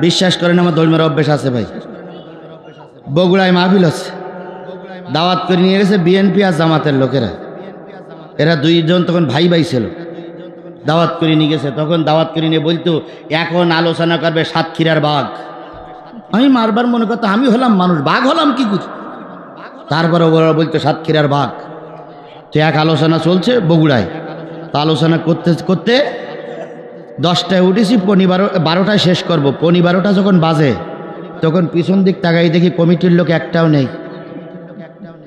বিশ্বাস করেন, আমার দৈমের অভ্যেস আছে ভাই। বগুড়ায় মাহফিল আছে দাওয়াত করে নিয়ে গেছে বিএনপি আর জামাতের লোকেরা। এরা দুইজন তখন ভাই ভাই ছিল। দাওয়াত করে নিয়ে গেছে। তখন দাওয়াত করে নিয়ে বলতো, এখন আলোচনা করবে সাতক্ষীরার বাঘ। আমি মারবার মনে করতো আমি হলাম মানুষ, বাঘ হলাম কি করে? তারপরে ওরা বলতো, সাতক্ষীরার বাঘ। তো এক আলোচনা চলছে বগুড়ায়। তা আলোচনা করতে করতে দশটায় উঠেছি পনি বারো বারোটায় শেষ করব। পনি বারোটা যখন বাজে, তখন পিছন দিক তাকাই দেখি কমিটির লোক একটাও নেই।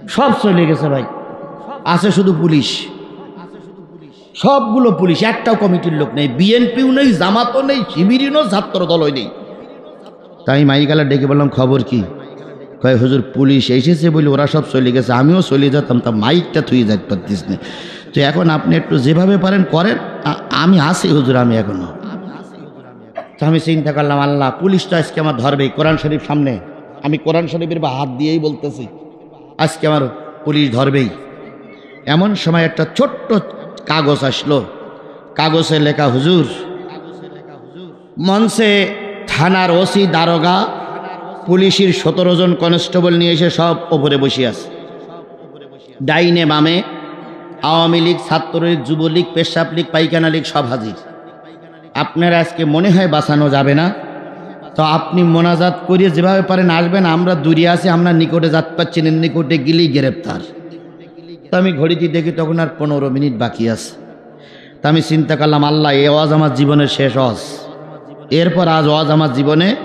সব চলে গেছে ভাই। আছে শুধু পুলিশ। সবগুলো পুলিশ, একটাও কমিটির লোক নেই। বিএনপিও নেই, জামাতও নেই শিবিরও ছাত্র দলই নেই। তাই মাইকালা ডেকে বললাম, খবর কি? কয়, হুজুর, পুলিশ এসেছে বলে ওরা সব চলে গেছে। আমিও চলে যেতাম, তা মাইকটা থুয়ে যাইতে পারতিস না। তো এখন আপনি একটু যেভাবে পারেন, করেন। আমি আসি হুজুর, আমি এখনও। তো আমি চিন্তা করলাম, আল্লাহ পুলিশ তো আজকে আমার ধরবে, কোরআন শরীফ সামনে। আমি কোরআন শরীফের বা হাত দিয়েই বলতেছি, আজকে আমার পুলিশ ধরবেই। এমন সময় একটা ছোট্ট কাগজ আসলো। কাগজে লেখা, হুজুর, মঞ্চে থানার ওসি, দারোগা, পুলিশের সতেরো জন কনস্টেবল নিয়ে এসে সব ওপরে বসে আছে। ডাইনে বামে আওয়ামী লীগ, ছাত্রলীগ, যুবলীগ, পেশাব লীগ, পাইখানা লীগ, সব হাজির। আপনার আজকে মনে হয় বাঁচানো যাবে না? তো আপনি মোনাজাত করিয়ে যেভাবে পারেন আসবেন, আমরা দূরে আছি, আমরা নিকটে যাত পাচ্ছি না, নিকটে গেলেই গ্রেপ্তার। তো আমি ঘড়িটি দেখি, তখন আর পনেরো মিনিট বাকি আছে। তা আমি চিন্তা করলাম, আল্লাহ এ ওয়াজ আমার জীবনের শেষ ওয়াজ। এরপর আজ ওয়াজ আমার জীবনে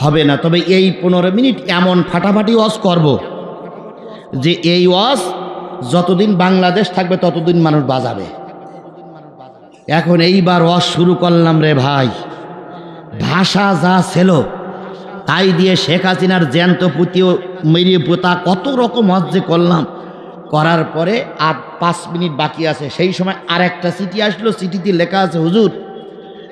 হবে না। তবে এই পনেরো মিনিট এমন ফাটাফাটি ওয়াজ করব যে এই ওয়াজ যতদিন বাংলাদেশ থাকবে, ততদিন মানুষ বাজাবে। এখন এইবার ওয়াজ শুরু করলাম রে ভাই। ভাষা যা ছিল, তাই দিয়ে শেখ হাসিনার জ্যান্ত পুঁতিও মেরিয়ে পোতা কত রকম যে করলাম। করার পরে আর পাঁচ মিনিট বাকি আছে। সেই সময় আর একটা চিঠি আসলো, চিঠিতে লেখা আছে, হুজুর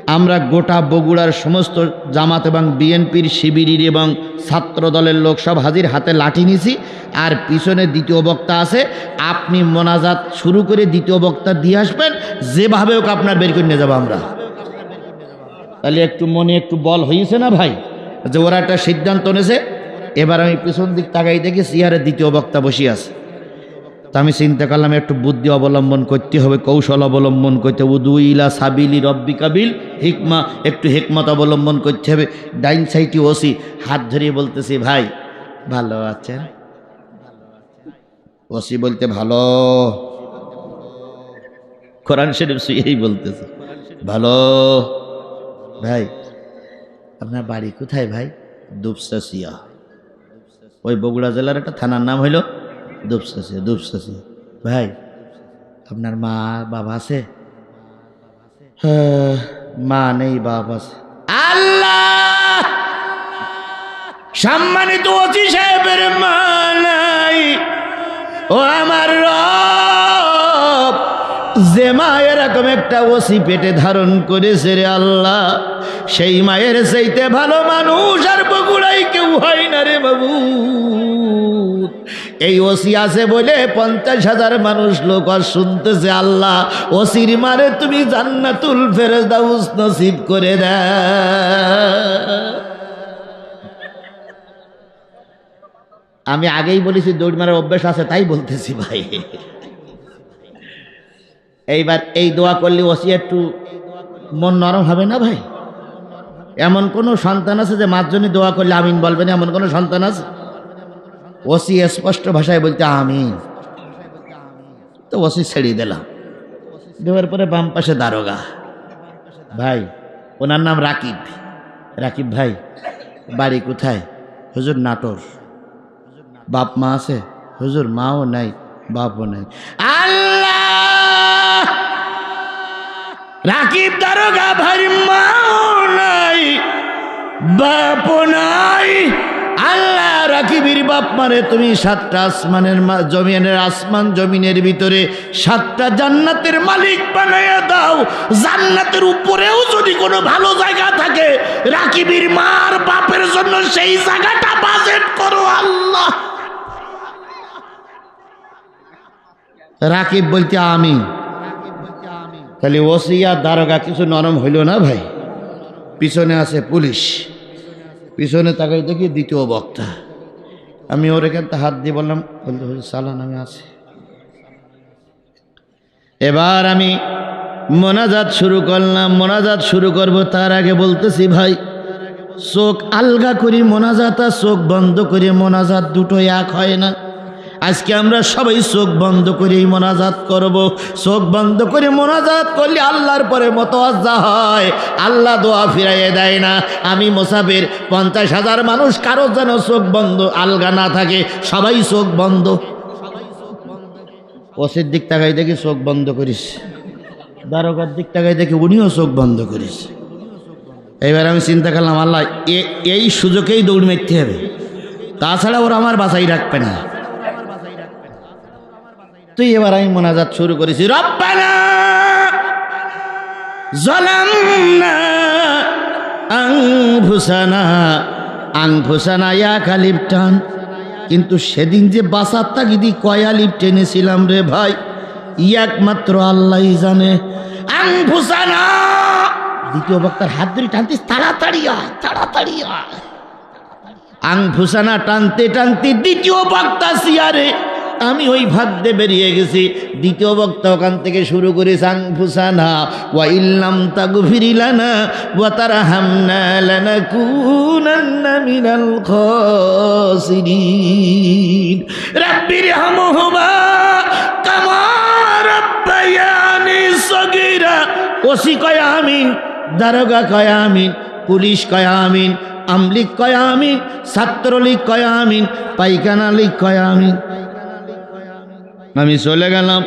আমরা গোটা বগুড়ার সমস্ত জামাত এবং বিএনপির শিবিরের এবং ছাত্র দলের লোক সব হাজির হাতে লাঠি নিছি। আর পিছনে দ্বিতীয় বক্তা আছে। আপনি মোনাজাত শুরু করে দ্বিতীয় বক্তা দিয়ে আসবেন। যেভাবে হোক আপনার বের করে নিয়ে যাব আমরা। তাহলে একটু মনে একটু বল হয়েছে না ভাই? যে ওরা একটা সিদ্ধান্ত নিয়েছে। এবার আমি পিছন দিক তাকাই দেখি সিয়ারের দ্বিতীয় বক্তা বসে আছে। তা আমি চিন্তা করলাম, একটু বুদ্ধি অবলম্বন করতে হবে, কৌশল অবলম্বন করতে হবে। উদু ইলা সাবিলি রব্বি কাবিল, হিকমা, একটু হেকমত অবলম্বন করতে হবে। ডাইন সাইটি ওসি, হাত ধরিয়ে বলতেছি, ভাই, ভালো আছেন? ওসি বলতে, ভালো। কোরআন শরীফ শুয়েই বলতেছে, ভালো। ভাই, আপনার বাড়ি কোথায় ভাই? দুপসাসিয়া ওই বগুড়া জেলার একটা থানার নাম হইল দুপসাসিয়া দুপসাসিয়া ভাই আপনার মা বাবা আছে? হ্যাঁ, মা নেই বাবা আছে। আল্লাহ! সম্মানিত অতি সাহেবের মা নাই। ও আমার রব যে মা এরকম একটা ওসি পেটে ধারণ করেছে রে আল্লাহ সেই মায়ের চাইতে ভালো মানুষ আর বগুড়াই কেউ হয় না রে বাবু। এই ওসি আছে বলে পঞ্চাশ হাজার মানুষ লোক শুনতেছে আল্লাহ। ওসির মারে তুমি জান্নাতুল ফেরদাউস নসিব করে দেয় আমি আগেই বলেছি দৌড় মারার অভ্যেস আছে, তাই বলতেছি ভাই। এইবার এই দোয়া করলে ওসি একটু মন নরম হবে না ভাই? এমন কোনো সন্তান আছে যে মার জন্য দোয়া করলে আমিন বলবেন, এমন কোনো সন্তান আছে? ওসি স্পষ্ট ভাষায় বলতে আমিন। তো ওসি ছেড়ে দিলাম। দেওয়ার পরে বাম পাশে দারোগা। ভাই, ওনার নাম রাকিব। রাকিব ভাই, বাড়ি কোথায়? হুজুর নাটোর। বাপ মা আছে? হুজুর মাও নাই, বাপও নাই। আল্লাহ! রাকিব দারোগা ভাই মাও নাই, বাপও নাই। আল্লাহ রাকিবির বাপ মানে তুমি সাতটা আসমানের জমিনের আসমান জমিনের ভিতরে সাতটা জান্নাতের মালিক বানাইয়া দাও। জান্নাতের উপরেও যদি কোনো ভালো জায়গা থাকে রাকিবির মার বাপের জন্য সেই জায়গাটা বাজেট করো আল্লাহ। রাকিব বলতে আমি তাহলে ওসিয়া, দারোগা কিছু নরম হইল না ভাই? পিছনে আছে পুলিশ। পিছনে তাকাই দেখি দ্বিতীয় বক্তা। আমি ওর এখান থেকে হাত দিয়ে বললাম বলতে হুজুর আমি আছি। এবার আমি মোনাজাত শুরু করলাম। মোনাজাত শুরু করব তার আগে বলতেছি, ভাই, চোখ আলগা করি মোনাজাত আর চোখ বন্ধ করে। মোনাজাত দুটো এক হয় না। আজকে আমরা সবাই চোখ বন্ধ করে মোনাজাত করব। চোখ বন্ধ করে মোনাজাত করলে আল্লাহর পরে মতওয়াজা হয়। আল্লাহ দোয়া ফিরাইয়ে দেয় না। আমি মোসাফির পঞ্চাশ হাজার মানুষ, কারও যেন চোখ বন্ধ, আলগা না থাকে। সবাই চোখ বন্ধ। ওসির দিক তাকাই দেখি চোখ বন্ধ করিস। দ্বারকার দিক তাকাই দেখি উনিও চোখ বন্ধ করিস। এবার আমি চিন্তা করলাম, আল্লাহ এই সুযোগেই দৌড় মারতে হবে। তাছাড়া ওরা আমার বাসাই রাখবে না। তুই এবার আমি মোনাজাত শুরু করেছি। রব্বানা টান। কিন্তু সেদিন যে বাসার তাগিদি কয়া লিপ টেনেছিলাম রে ভাই, একমাত্র আল্লাহই জানে। দ্বিতীয় বক্তার হাত ধরে টানতিস, তাড়াতাড়ি তাড়াতাড়ি আয়। আংফুসানা টানতে টানতে দ্বিতীয় বক্তা সিয়ারে আমি ওই ভাগ্যে বেরিয়ে গেছি। দ্বিতীয় বক্তা ওখান থেকে শুরু করে সাংফুসানা ওয়া ইল্লাম তাগফিরিলানা ওয়া তারহামনা লানাকুনান্না মিনাল খাসিরিন। রাব্বির হামহুমা কামা রাব্বায়ানি সগীরা। ওসি কয় আমিন, দারোগা কয় আমিন, পুলিশ কয় আমিন, আমলিক কয় আমিন, ছাত্রলীগ কয় আমিন পাইখানা লীগ কয় আমিন। আমি চলে গেলাম।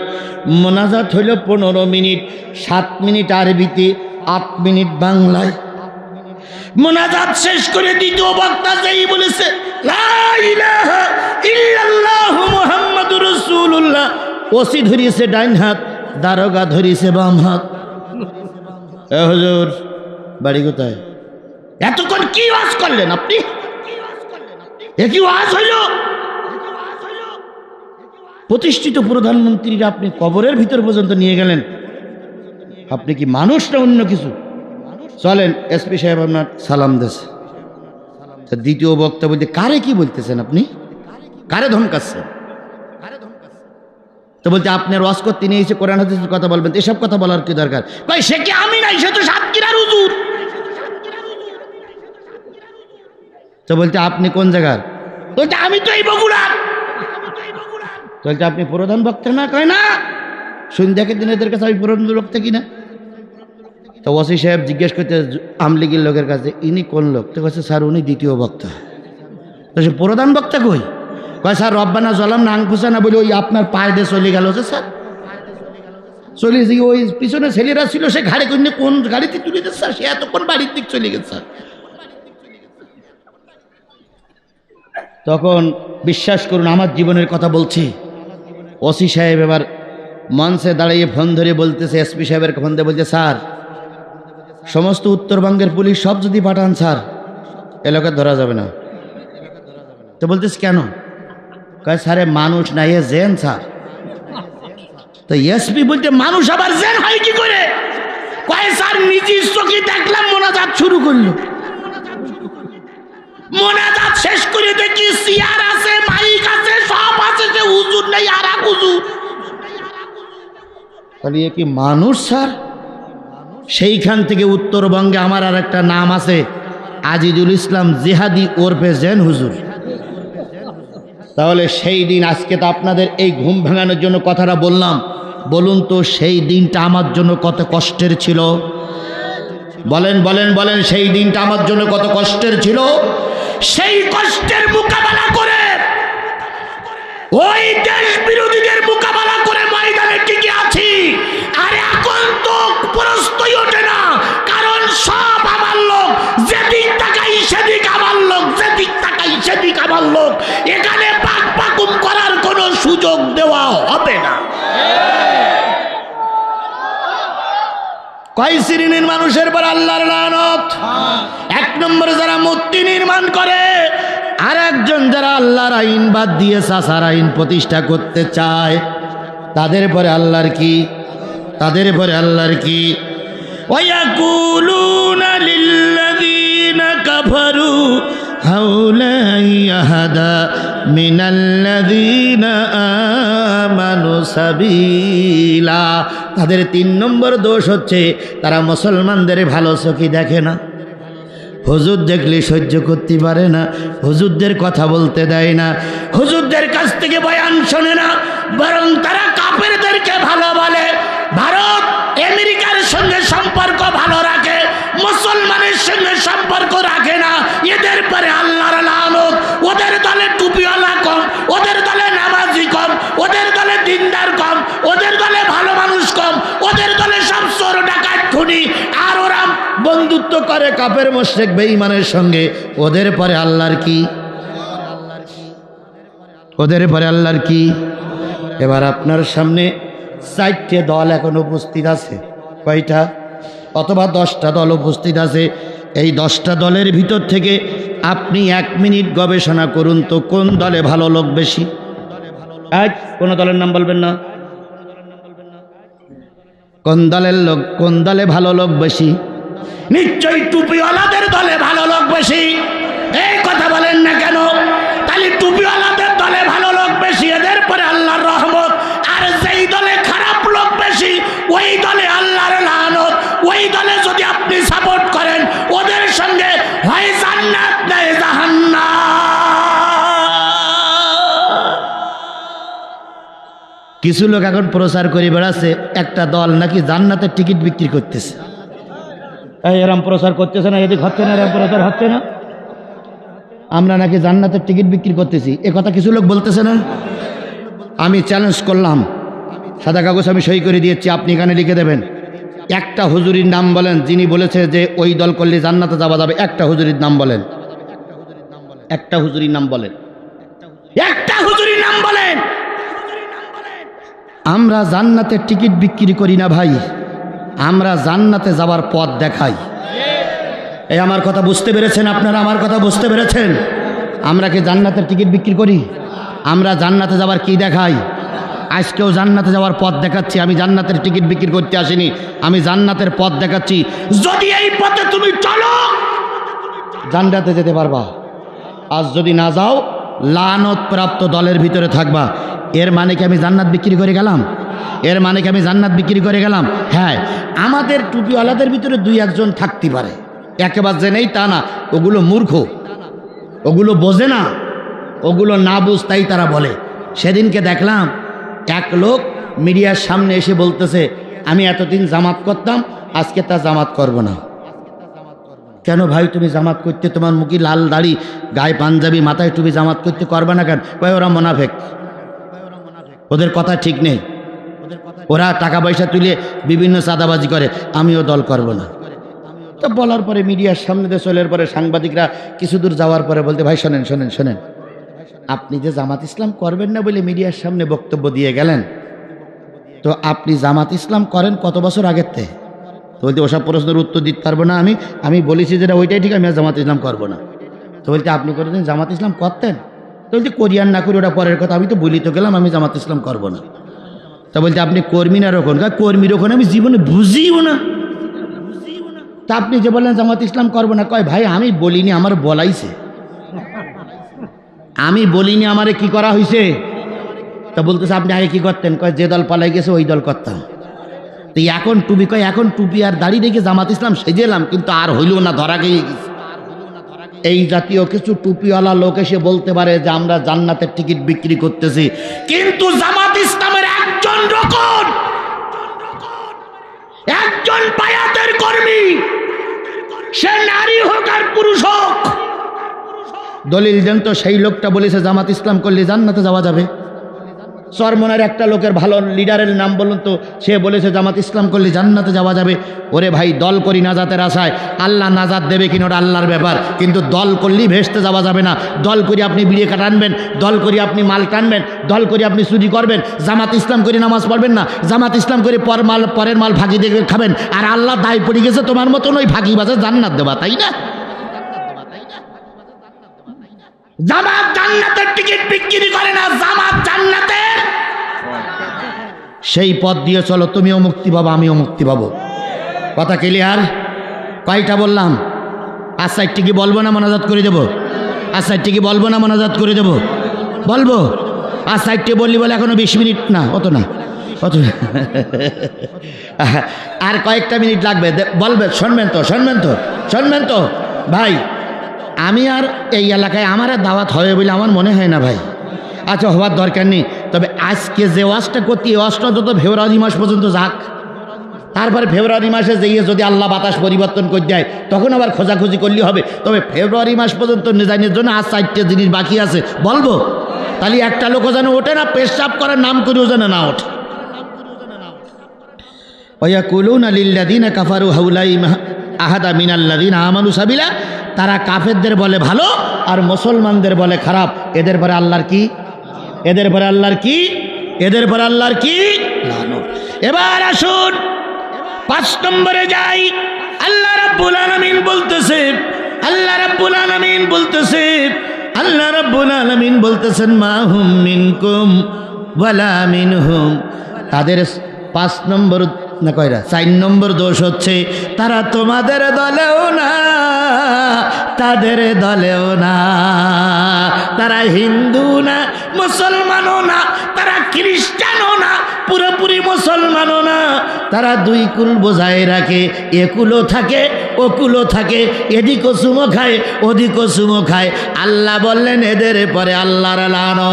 মোনাজাত হইল পনেরো মিনিট, সাত মিনিট আরবিতে, আট মিনিট বাংলায়। মোনাজাত শেষ করে দ্বিতীয় বক্তা যেই বলেছে ওসি ধরিয়েছে ডাইন হাত, দারোগা ধরিয়েছে বাম হাত। হুজুর, বাড়ি কোথায়? এতক্ষণ কি ওয়াজ করলেন আপনি? এ কি ওয়াজ হইল? প্রতিষ্ঠিত প্রধানমন্ত্রীরা আপনি কবরের ভিতর পর্যন্ত নিয়ে গেলেন। আপনি কি মানুষ না অন্য কিছু? চলেন, এসপি সাহেব আপনার সালাম দেশে দ্বিতীয় বক্তা বলতে কারে কি বলতেছেন আপনি? কারে ধমকাচ্ছেন তো বলতে আপনার ওয়াজ করতে নিয়ে এসে কোরআন হাদিসের কথা বলবেন এসব কথা বলার কি দরকার? কই সে কি আমি নাই, সে তো সাতক্ষীরার হুজুর। তো বলতে আপনি কোন জায়গার? বলতে আমি তো এই বগুড়ার। বলতে আপনি প্রধান বক্তা না? কয়, না। সন্ধ্যাকে দিন এদের কাছে আমি প্রধান বক্তা কিনা? তো ওসি সাহেব জিজ্ঞেস করতে, আমলিগির লোকের কাছে, ইনি কোন লোক? তো কাছে স্যার, উনি দ্বিতীয় বক্তা তো সে প্রধান বক্তা কই? কয়, স্যার, রব্বানা জলাম না আংফুসা না বলে, ওই আপনার পায়ে দিয়ে চলে গেল যে, স্যার। চলে যে ওই পিছনে ছেলেরা ছিল, সে ঘাড়ে করে কোন গাড়িতে তুলে দিচ্ছে স্যার? সে এতক্ষণ বাড়ির দিক চলে গেছে, স্যার। তখন বিশ্বাস করুন, আমার জীবনের কথা বলছি। ওসি সাহেব এবার মঞ্চে দাঁড়িয়ে ফোন ধরে বলতেছে, এসপি সাহেবের ফোন দিয়ে বলছে, স্যার, সমস্ত উত্তরবঙ্গের পুলিশ সব যদি পাঠান, স্যার এলাকা ধরা যাবে না। তো বলতেছ, কেন? কয়, স্যারে মানুষ না এ জেন, স্যার। তো এসপি বলতে, মানুষ আবার জেন হয় কি করে? কয়, স্যার, নিজের চোখে দেখলাম, মোনাজাত শুরু করল। মোনাজাত শেষ করে দেখি সিয়ার আছে, মাইক আছে হুজুর নেই, আর এক হুজুর। তাহলে কি মানুষ, স্যার? সেইখান থেকে উত্তরবঙ্গে আমার আর একটা নাম আছে, আজিজুল ইসলাম জিহাদি ওরফে জেন হুজুর। তাহলে সেই দিন আজকে তো আপনাদের এই ঘুম ভাঙানোর জন্য কথাটা বললাম। বলুন তো, সেই দিনটা আমার জন্য কত কষ্টের ছিল? বলেন বলেন বলেন, সেই দিনটা আমার জন্য কত কষ্টের ছিল? সেই কষ্টের মোকাবেলা করে ওই দেশ বিরোধীদের মোকাবেলা করে ময়দানে টিকে আছি। আর এখন তো প্রস্তই ওঠে না, কারণ সব আমার লোক, যেদিক তাকাই সেদিক আমার লোক, যেদিক তাকাই সেদিক আমার লোক। এখানে পাক পাকুম করার কোনো সুযোগ দেওয়া হবে না। মানুষের পর আল্লাহর লানত? এক নম্বরে যারা মূর্তি নির্মাণ করে আর একজন যারা আল্লাহর আইন বাদ দিয়ে সাসার আইন প্রতিষ্ঠা করতে চায়, তাদের পরে আল্লাহর কি? তাদের পরে আল্লাহর কি? তাদের তিন নম্বর দোষ হচ্ছে, তারা মুসলমানদের ভালো সখী দেখে না। হুজুর দেখলে সহ্য করতে পারে না, হুজুরদের কথা বলতে দেয় না, হুজুরদের কাছ থেকে বয়ান শোনে না, বরং তারা কাপেরদেরকে ভালো বলে। ভারত আমেরিকার সঙ্গে সম্পর্ক ভালো রাখে, মুসলমানের সঙ্গে সম্পর্ক রাখে না, এদের পরে আল্লাহর লানত। ওদের দলে টুপিওয়ালা কম, ওদের দলে নামাজি কম, ওদের দলে দিনদার কম ওদের দলে ভালো মানুষ কম ওদের দলে সব চোর ডাকাত খুনি আর ওরা বন্ধুত্ব করে কাপের মোশেক বেঈমানের সঙ্গে। ওদের পরে আল্লাহর কি? ওদের পরে আল্লাহর কি? এবার আপনার সামনে চারটে দল এখন উপস্থিত আছে। কয়টা? অথবা দশটা দল উপস্থিত আছে। এই দশটা দলের ভিতর থেকে আপনি এক মিনিট গবেষণা করুন তো, কোন দলে ভালো লোক বেশি? আজ কোন দলের নাম বলবেন না? কোন দলের লোক কোন দলে ভালো লোক বেশি? নিশ্চয়ই টুপিওয়ালাদের দলে ভালো লোক বেশি। এই কথা বলেন না কেন? তাহলে টুপিওয়ালাদের দলে ভালো লোক বেশি, এদের পরে আল্লাহর রহমত। আর যেই দলে খারাপ লোক বেশি, ওই দলে আল্লাহর লানত। ওই দলে যদি আপনি সাপোর্ট করেন, ওদের সঙ্গে হয় জান্নাত নয় জাহান্নাম। কিছু লোক এখন প্রচার করে বেড়াচ্ছে, একটা দল নাকি জান্নাতের টিকিট বিক্রি করতেছে। এরম প্রচার করতেছে না, এদিক হচ্ছে না এরম প্রচার হচ্ছে না। আমরা নাকি জান্নাতের টিকিট বিক্রি করতেছি। এ কথা কিছু লোক বলতেছে না? আমি চ্যালেঞ্জ করলাম। সাদা কাগজ আমি সই করে দিয়েছি, আপনি এখানে লিখে দেবেন। একটা হুজুরির নাম বলেন, যিনি বলেছে যে ওই দল করলে জান্নাতে যাওয়া যাবে, একটা হুজুরির নাম বলেন। একটা হুজুরির নাম বলেন। একটা হুজুরির নাম বলেন। আমরা জান্নাতের টিকিট বিক্রি করি না ভাই। আমরা জান্নাতে যাওয়ার পথ দেখাই। এই আমার কথা বুঝতে পেরেছেন আপনারা? আমার কথা বুঝতে পেরেছেন? আমরা কি জান্নাতের টিকিট বিক্রি করি? আমরা জান্নাতে যাওয়ার কি দেখাই? আজকেও জান্নাতে যাওয়ার পথ দেখাচ্ছি। আমি জান্নাতের টিকিট বিক্রি করতে আসিনি। আমি জান্নাতের পথ দেখাচ্ছি। যদি এই পথে তুমি চলো, জান্নাতে যেতে পারবা। আজ যদি না যাও, লানত প্রাপ্ত দলের ভিতরে থাকবা। এর মানে কি আমি জান্নাত বিক্রি করে গেলাম? এর মানে কি আমি জান্নাত বিক্রি করে গেলাম? হ্যাঁ। আমাদের টুপিওয়ালাদের ভিতরে দুই একজন থাকতে পারে। একেবারে নেই, তা না। ওগুলো মূর্খ। ওগুলো বোঝে না। ওগুলো না বুঝ, তাই তারা বলে। সেদিনকে দেখলাম এক লোক মিডিয়ার সামনে এসে বলতেছে, আমি এতদিন জামাত করতাম, আজকে তা জামাত করব না। কেন ভাই, তুমি জামাত করতে তোমার মুখে লাল দাড়ি, গায়ে পাঞ্জাবি, মাথায় টুপি জামাত করতে করবে না কেন? ওরা মোনাফেক। ওদের কথা ঠিক নেই। ওরা টাকা পয়সা তুলে বিভিন্ন চাঁদাবাজি করে, আমিও দল করব না। তো বলার পরে মিডিয়ার সামনে দিয়ে চলের পরে সাংবাদিকরা কিছু দূর যাওয়ার পরে বলতে, ভাই, শোনেন শোনেন শোনেন। আপনি যে জামাত ইসলাম করবেন না বলে মিডিয়ার সামনে বক্তব্য দিয়ে গেলেন, তো আপনি জামাত ইসলাম করেন কত বছর আগের থেকে? তো বলতে, ওসব প্রশ্নের উত্তর দিতে পারব না আমি। আমি বলেছি যেটা, ওইটাই ঠিক, আমি আর জামাত ইসলাম করব না। তো বলতে, আপনি কোনোদিন জামাত ইসলাম করতেন? তো বলতে করিয়ান না করি, ওটা পরের কথা। আমি তো বলি তো গেলাম, আমি জামাত ইসলাম করব না। তা বলতে আপনি কর্মী না রকম কর্মীর ওখানে আমি জীবনে বুঝিও না। তা আপনি যে বললেন জামাত ইসলাম করব না, কয়, ভাই, আমি বলিনি, আমার বলাইছে। আমি বলিনি, আমারে কি করা হয়েছে তা বলতেছে, আপনি আগে কি করতেন? কয়, যে দল পালাই গেছে, ওই দল করতাম। তো এখন টুপি, কয়, এখন টুপি আর দাড়ি রেখে জামাত ইসলাম সেজেলাম, কিন্তু আর হইল না, ধরা গিয়ে গেছে। এই জাতীয় কিছু টুপিওয়ালা লোক এসে বলতে পারে যে, আমরা জান্নাতের টিকিট বিক্রি করতেছি। কিন্তু জামাত ইসলামের একজন রকম। একজন বায়াতের কর্মী। সে নারী হোক আর পুরুষ হোক। দলিল দেন তো সেই লোকটা বলেছে জামাত ইসলাম করলে জান্নাতে যাওয়া যাবে। চরমনের একটা লোকের ভালো লিডারের নাম বলুন তো, সে বলেছে, জামাত ইসলাম করলে জান্নাতে যাওয়া যাবে। ওরে ভাই, দল করি নাজাতের আশায়। আল্লাহ নাজাত দেবে কিনা ওটা আল্লাহর ব্যাপার, কিন্তু দল করলেই ভেসতে যাওয়া যাবে না। দল করি আপনি বিড়িয়ে কাটানবেন দল করি আপনি মাল টানবেন, দল করি আপনি চুরি করবেন, জামাত ইসলাম করে নামাজ পড়বেন না, জামাত ইসলাম করে পর মাল, পরের মাল ফাঁকি দিয়ে খাবেন, আর আল্লাহ দায় পড়ে গেছে তোমার মতন ওই ফাঁকি বাজে জান্নাত দেবা তাই না? জামাত জান্নাতের টিকিট বিক্রি করে না, জামাত জান্নাতের সেই পথ দিয়ে চলো, তুমিও মুক্তি পাবো, আমিও মুক্তি পাবো। কথা ক্লিয়ার কয়টা বললাম? আর সাইডটি কি বলব না মনাজাত করে দেবো? আর সাইডটি কি বলব না মোনাজাত করে দেবো? বলব? আর সাইডটি বললি বলে এখনও বিশ মিনিট না, অত না, অত আর কয়েকটা মিনিট লাগবে বলবে, শুনবেন তো শুনবেন তো শুনবেন তো। ভাই, আমি আর এই এলাকায় আমার আর দাওয়াত হবে বলে আমার মনে হয় না ভাই। আচ্ছা হওয়ার দরকার নেই। তবে আজকে যে ওয়াজটা করতে, এই ওয়াজটা তো ফেব্রুয়ারি মাস পর্যন্ত যাক। তারপরে ফেব্রুয়ারি মাসে যেয়ে যদি আল্লাহ বাতাস পরিবর্তন করে দেয়, তখন আবার খোঁজাখুঁজি করলে হবে। তবে ফেব্রুয়ারি মাস পর্যন্ত নিজাইনের জন্য আর চারটে জিনিস বাকি আছে। বলব, তাহলে একটা লোকও যেন ওঠে না, পেশাব করার নাম করেও যেন না ওঠে। কাফারু হাউলাই আহাদা তারা কাফেরদের বলে ভালো আর মুসলমানদের বলে খারাপ। এদের পরে আল্লাহর কি? এদের পরে আল্লাহর কি? এদের পরে আল্লাহর কি। এবার আসুন, পাঁচ নম্বরে যাই। আল্লাহ রাব্বুল আলামিন বলতেছে, আল্লাহ রাব্বুল আলামিন বলতেছে, আল্লাহ রাব্বুল আলামিন বলতেছেন, মা হুম মিনকুম ওয়ালা মিনহুম। তাদের পাঁচ নম্বর, না কয়রা চার নম্বর দোষ হচ্ছে, তারা তোমাদের দলেও না, তাদের দলেও না। তারা হিন্দু না মুসলমানও না, তারা খ্রিস্টানও না, পুরোপুরি মুসলমানও না। তারা দুই কুল বোঝায় রাখে একুলো থাকে ওকুলো থাকে, এদিকও সুমো খায়, ওদিকও সুমো খায়। আল্লাহ বললেন, এদের পরে আল্লাহর লানো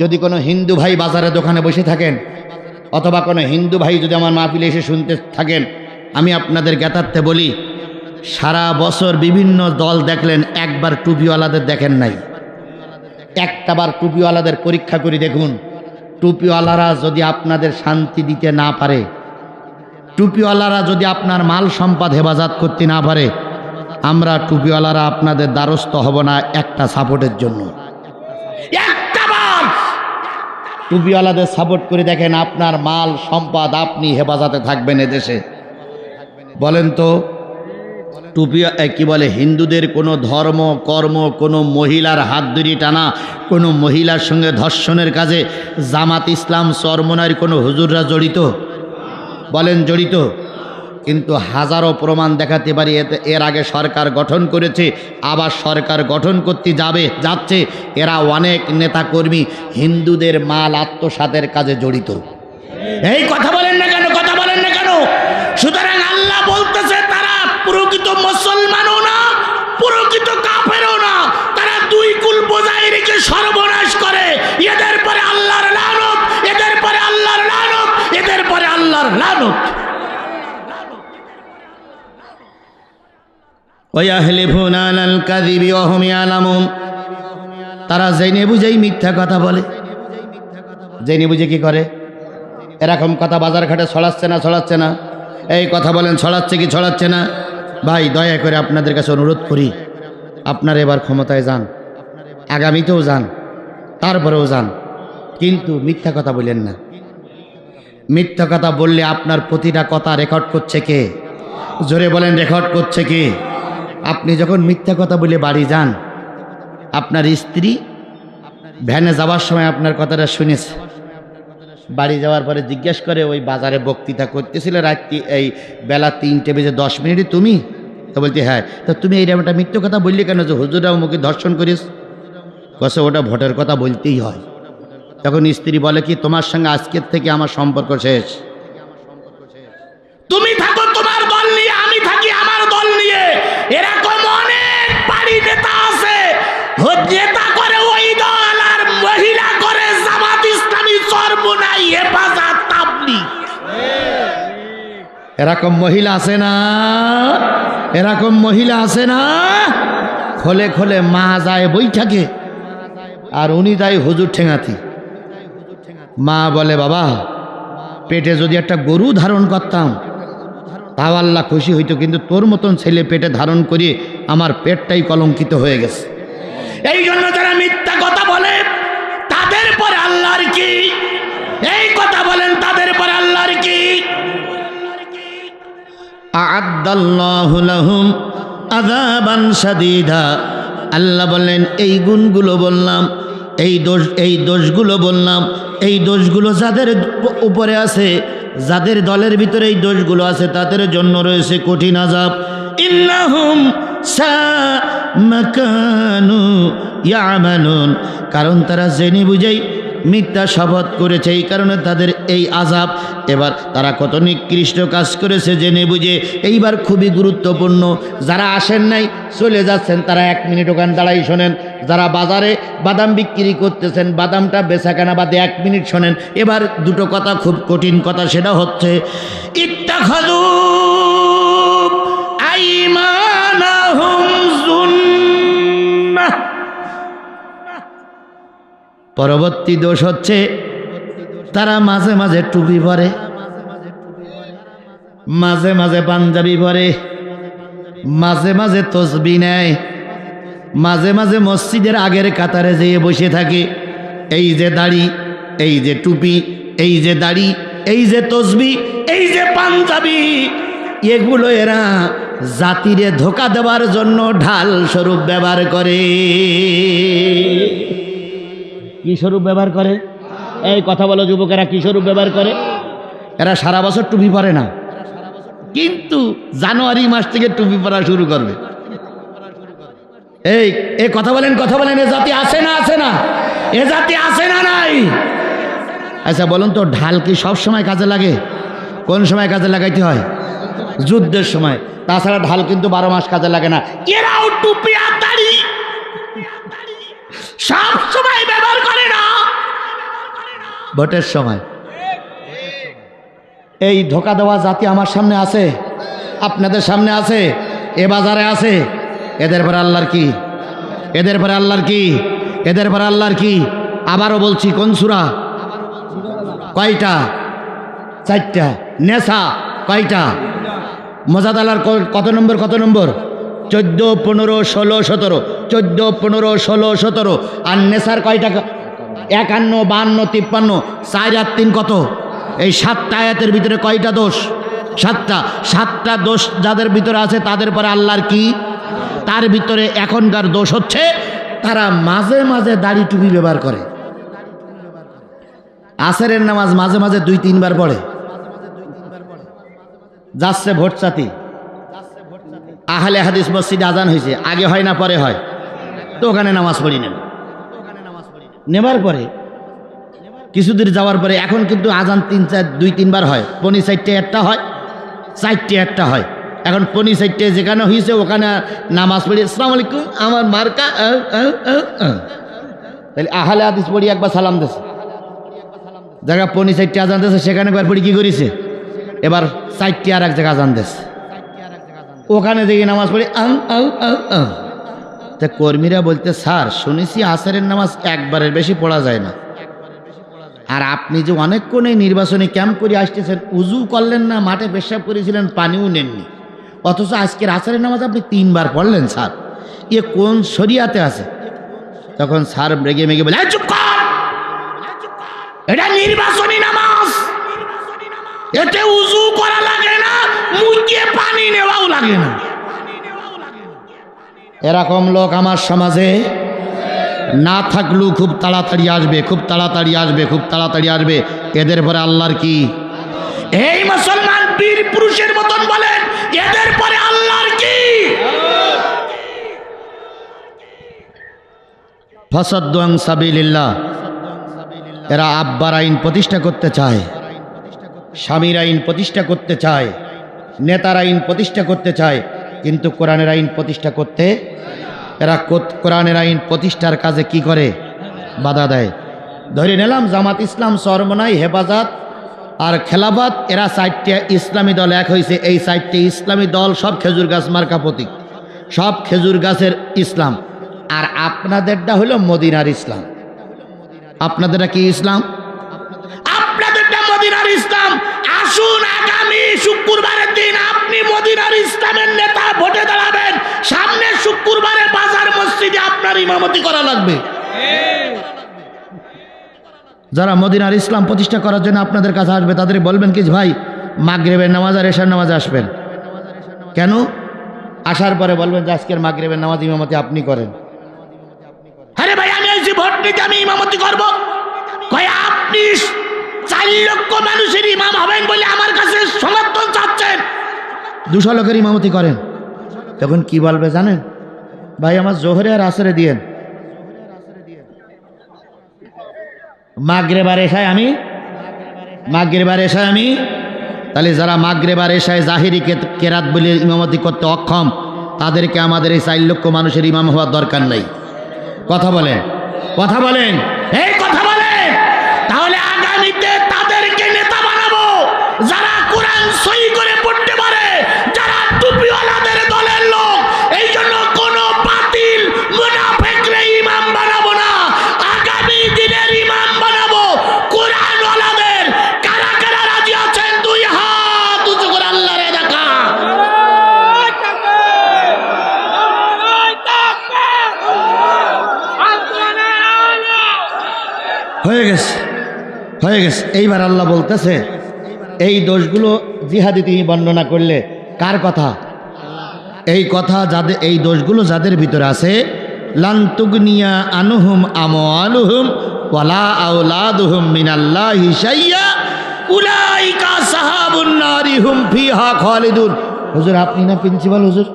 যদি কোনো হিন্দু ভাই বাজারে দোকানে বসে থাকেন, অথবা কোনো হিন্দু ভাই যদি আমার মাহফিলে এসে শুনতে থাকেন, আমি আপনাদের জ্ঞাতার্থে বলি সারা বছর বিভিন্ন দল দেখলেন, একবার টুপিওয়ালাদের দেখেন নাই। একটাবার টুপিওয়ালাদের পরীক্ষা করে দেখুন। টুপিওয়ালারা যদি আপনাদের শান্তি দিতে না পারে, টুপিওয়ালারা যদি আপনার মাল সম্পদ হেফাজত করতে না পারে, আমরা টুপিওয়ালারা আপনাদের দ্বারস্থ হব না একটা সাপোর্টের জন্য। টুপিওয়ালাদের সাপোর্ট করে দেখেন, আপনার মাল সম্পদ আপনি হেফাজতে থাকবেন এদেশে। বলেন তো টুপি এ, কি বলে হিন্দুদের কোনো ধর্ম কর্ম কোনো মহিলার হাত ধরি টানা কোনো মহিলার সঙ্গে ধর্ষণের কাজে জামাত ইসলাম চরমনার কোনো হুজুররা জড়িত? বলেন জড়িত। কিন্তু হাজারো প্রমাণ দেখাতে পারি এতে এর আগে সরকার গঠন করেছে আবার সরকার গঠন করতে যাবে যাচ্ছে। এরা অনেক নেতাকর্মী হিন্দুদের মাল আত্মসাতের কাজে জড়িত। এই কথা বলেন না কেন কথা বলেন না কেন সুতরাং আল্লাহ বলতেছে তারা প্রকৃত মুসলমানও না, প্রকৃত কাফেরও না। তারা দুই কুল বোঝাই রেখে সর্বনাশ করে। এদের পরে আল্লাহর লানত, এদের পরে আল্লাহর লানত, এদের পরে আল্লাহর লানত। তারা জেনে বুঝেই মিথ্যা কথা বলে। জেনে বুঝে কি করে? এরকম কথা বাজার ঘাটে ছড়াচ্ছে না ছড়াচ্ছে না। এই কথা বলেন, ছড়াচ্ছে কি, ছড়াচ্ছে না? ভাই, দয়া করে আপনাদের কাছে অনুরোধ করি। আপনার এবার ক্ষমতায় যান, আগামীতেও যান, তারপরেও যান। কিন্তু মিথ্যা কথা বললেন না। মিথ্যা কথা বললে আপনার প্রতিটা কথা রেকর্ড করছে কে? জোরে বলেন, রেকর্ড করছে কে? আপনি যখন মিথ্যা কথা বলে বাড়ি যান, আপনার স্ত্রী ভ্যানে যাওয়ার সময় আপনার কথাটা শুনেছে। বাড়ি যাওয়ার পরে জিজ্ঞেস করে, ওই বাজারে বক্তৃতা করতেছিলে রাত্রি, এই বেলা তিনটে বেজে দশ মিনিটে তুমি? তো বলতে হ্যাঁ তা তুমি এইরকম একটা মিথ্য কথা বললি কেন যে হুজুরাও মুখে ধর্ষণ করিস? কসে ওটা ভোটের কথা বলতেই হয়। তখন স্ত্রী বলে কি তোমার সঙ্গে আজকের থেকে আমার সম্পর্ক শেষ। তুমি থাকো তোমার দল নিয়ে আমি থাকি আমার দল নিয়ে। এরকম অনেক বাড়ি নেতা আছে। নেতা করে ওই দল আর মহিলা করে জামাত ইসলামী সর্বনাই হেফাজত তাবলি এরকম মহিলা আছে না? এরকম মহিলা আছে না? খোলে খোলে মা যায় বই থাকে আর উনি যায় হুজুর ঠেঙাতি। মা বলে, বাবা, পেটে যদি একটা গরু ধারণ করতাম, তাও আল্লাহ খুশি হইতো, কিন্তু তোর মতন ছেলে পেটে ধারণ করিয়ে আমার পেটটাই কলঙ্কিত হয়ে গেছে। এই জন্য যারা মিথ্যা কথা বলে, তাদের পরে আল্লাহর কি? এই কথা বলেন, তাদের পরে আল্লাহর কি? আদাল্লাহু লাহুম আযাবান শাদীদা। আল্লাহ বললেন, এই গুণগুলো বললাম, এই দোষ, এই দোষগুলো বললাম, এই দোষগুলো যাদের উপরে আছে, যাদের দলের ভিতরে এই দোষগুলো আছে, তাদের জন্য রয়েছে কঠিন আজাব ইন্নাহুম কারণ তারা জেনে বুঝেই মিথ্যা শপথ করেছে, এই কারণে তাদের এই আজাব এবার তারা কত নিকৃষ্ট কাজ করেছে জেনে বুঝে। এইবার খুবই গুরুত্বপূর্ণ, যারা আসেন নাই, চলে যাচ্ছেন, তারা এক মিনিট ওখানে দাঁড়াই শোনেন। যারা বাজারে বাদাম বিক্রি করতেছেন, বাদামটা বেচা কেনা বাদে এক মিনিট শোনেন। এবার দুটো কথা, খুব কঠিন কথা, সেটা হচ্ছে ইত্তাখাদু আইমানাহুম জুন্নাহ পরবর্তী দোষ হচ্ছে তারা মাঝে মাঝে টুপি পরে, মাঝে মাঝে পাঞ্জাবি পরে, মাঝে মাঝে তসবি নেয়, মাঝে মাঝে মসজিদের আগের কাতারে যেয়ে বসে থাকে। এই যে দাড়ি, এই যে টুপি, এই যে দাড়ি, এই যে তসবি, এই যে পাঞ্জাবি, এগুলো এরা জাতিরে ধোকা দেওয়ার জন্য ঢাল স্বরূপ ব্যবহার করে। কি স্বরূপ ব্যবহার করে? এই কথা বলো যুবকেরা, কি স্বরূপ ব্যবহার করে? এরা সারা বছর টুপি পরে না। কিন্তু জানুয়ারি মাস থেকে টুপি পরা শুরু করবে। এই, এ কথা বলেন কথা বলেন, এ জাতি আছে না আছে না? এ জাতি আছে না নাই? আচ্ছা বলুন তো, ঢাল কি সব সময় কাজে লাগে? কোন সময় কাজে লাগাইতে হয়? যুদ্ধের সময়। তাছাড়া ঢাল কিন্তু বারো মাস কাজে লাগে না। এরাও টুপি দাড়ি সব সময় ব্যবহার করে না। ভোটের সময়। এই ধোকা দেওয়া জাতি আমার সামনে আছে, আপনাদের সামনে আছে, এ বাজারে আছে, এদের পরে আল্লাহর কি? এদের পরে আল্লাহর কি? এদের পরে আল্লাহর কি? আবারও বলছি, কোন সুরা? কয়টা? চারটা। নেশা, কয়টা? মজাদালার কত নম্বর কত নম্বর? চোদ্দ, পনেরো, ষোলো, সতেরো। চোদ্দ, পনেরো, ষোলো, সতেরো। আর নেশার কয়টা একান্ন, বান্ন, তিপ্পান্ন। চার আর তিন কত? এই সাতটা আয়াতের ভিতরে কয়টা দোষ? সাতটা। সাতটা দোষ যাদের ভিতরে আছে, তাদের পরে আল্লাহর কি? তার ভিতরে এখনকার দোষ হচ্ছে, তারা মাঝে মাঝে দাড়ি টুপি ব্যবহার করে। আসরের নামাজ মাঝে মাঝে দুই, তিনবার পড়ে। যাচ্ছে ভোট চাতি আহলে হাদিস মসজিদে আজান হয়েছে। আগে হয় না, পরে হয়। তো ওখানে নামাজ পড়ি নেন। নেবার পরে, কিছুদূর যাওয়ার পরে, এখন কিন্তু আজান তিন চার, দুই, তিনবার হয়। পনি সাইডটে একটা হয় চারটে একটা হয়। এখন পনি সাইডটে যেখানে হয়েছে ওখানে নামাজ পড়ি। আসসালামু আলাইকুম, আমার মার্কা। তাহলে আহলে হাদিস পড়ি একবার সালাম দিছে। জায়গা পনি সাইডটে আজান দিয়েছে সেখানে একবার পড়ি কি করেছে? এবার সাইডটি আর এক জায়গা আজান দিয়েছে ওখানে দেখি নামাজ পড়ি আং আং আং আং তা কর্মীরা বলতে, স্যার, শুনেছি আসরের নামাজ একবারের বেশি পড়া যায় না। আর আপনি যে অনেকক্ষণ এই নির্বাচনী ক্যাম্প করে আসতেছেন, উজু করলেন না, মাঠে পেশাব করেছিলেন, পানিও নেননি। অথচ আজকের আসরের নামাজ আপনি তিনবার পড়লেন, স্যার। এ কোন শরিয়াতে আছে? তখন স্যার রেগে মেগে বলে! এটা নির্বাচনী নামাজ। এতে উজু পানি নেওয়াও লাগে না। এরকম লোক আমার সমাজে না থাকলেও খুব তাড়াতাড়ি আসবে, খুব তাড়াতাড়ি আসবে, খুব তাড়াতাড়ি আসবে। এদের পরে আল্লাহর কি? এই মুসলমান বীর পুরুষের মতন বলেন, এদের পরে আল্লাহর কি? এরা আব্বার আইন প্রতিষ্ঠা করতে চায়, স্বামীর আইন প্রতিষ্ঠা করতে চায়। নেতার আইন প্রতিষ্ঠা করতে চায়, কিন্তু কোরআনের আইন প্রতিষ্ঠা করতে এরা কোরআনের আইন প্রতিষ্ঠার কাজে কি করে? বাধা দেয়। ধরে নিলাম জামাত ইসলাম সরমনাই হেফাজত আর খেলাফত, এরা চারটে ইসলামী দল এক হয়েছে এই চারটে ইসলামী দল সব খেজুর গাছ মার্কা প্রতীক। সব খেজুর গাছের ইসলাম। আর আপনাদেরটা হলো মদিনার ইসলাম। আপনাদেরটা কি ইসলাম? মদিনার ইসলাম। আসুন আগামী শুক্রবারের দিন আপনি মদিনার ইসলামের নেতা ভোটে দাঁড়াবেন। সামনে শুক্রবারে বাজার মসজিদে আপনার ইমামতি করা লাগবে। যারা মদিনার ইসলাম প্রতিষ্ঠা করার জন্য আপনাদের কাছে আসবে, তাদের বলবেন কি, ভাই, মাগরেবের নামাজ আর এশার নামাজে আসবেন। কেন? আসার পরে বলবেন যে, আজকের মাগরেবের নামাজ ইমামতি আপনি করেন। আরে ভাই, আমি ভোট নিতে আমি ইমামতি করব। আপনি চার লক্ষ মানুষের ইমাম হবেন বলে আমার কাছে সমর্থন চাচ্ছেন। দুশো লোকের ইমামতি করেন। তখন কি বলবে জানেন? ভাই আমার জোহরে আর আসরে দিয়েন মাগরে বার এসায় আমি মাগরে বার এসায় আমি তাহলে যারা মাগরে বার এসায় জাহিরি কেরাত বলে ইমামতি করতে অক্ষম তাদেরকে আমাদের এই চার লক্ষ মানুষের ইমাম হওয়ার দরকার নেই। কথা বলেন। কথা বলেন। এই কথা বলেন। আগামীতে তাদেরকে নেতা বানাবো। যারা কোরআন সই করে পড়তে পারে হয়ে গেছে। এইবার আল্লাহ বলতেছে, এই দোষগুলো জিহাদি তিনি বর্ণনা করলে কার কথা? এই কথা যাদের, এই দোষগুলো যাদের ভিতরে আছে লান্তুগনিয়া আনুহুম আমআলুহুম ওয়ালা আওলাদুহুম মিনাল্লাহি শাইয়া, উলাইকা সাহাবুন নারি হুম ফিহা খালিদুন। হুজুর, আপনি না প্রিন্সিপাল হুজুর?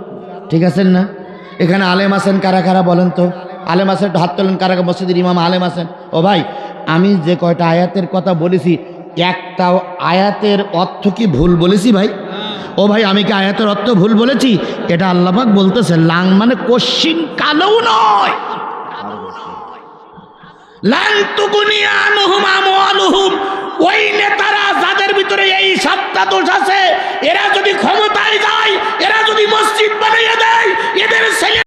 ঠিক আছেন না? এখানে আলেম আছেন কারা কারা বলেন তো? আলেম আছেন হাত তোলেন কারা কারা, মসজিদের ইমাম আলেম আছেন। ও ভাই আমি যে কয়টা আয়াতের কথা বলেছি, একটাও আয়াতের অর্থ কি ভুল বলেছি ভাই? ও ভাই, আমি কি আয়াতের অর্থ ভুল বলেছি? এটা আল্লাপাক বলতেছে, লাং মানে কোশ্চিন কালেও নয়। এরা যদি ক্ষমতায় যায়, এরা যদি মসজিদ বানিয়ে দেয়, এদের ছেলে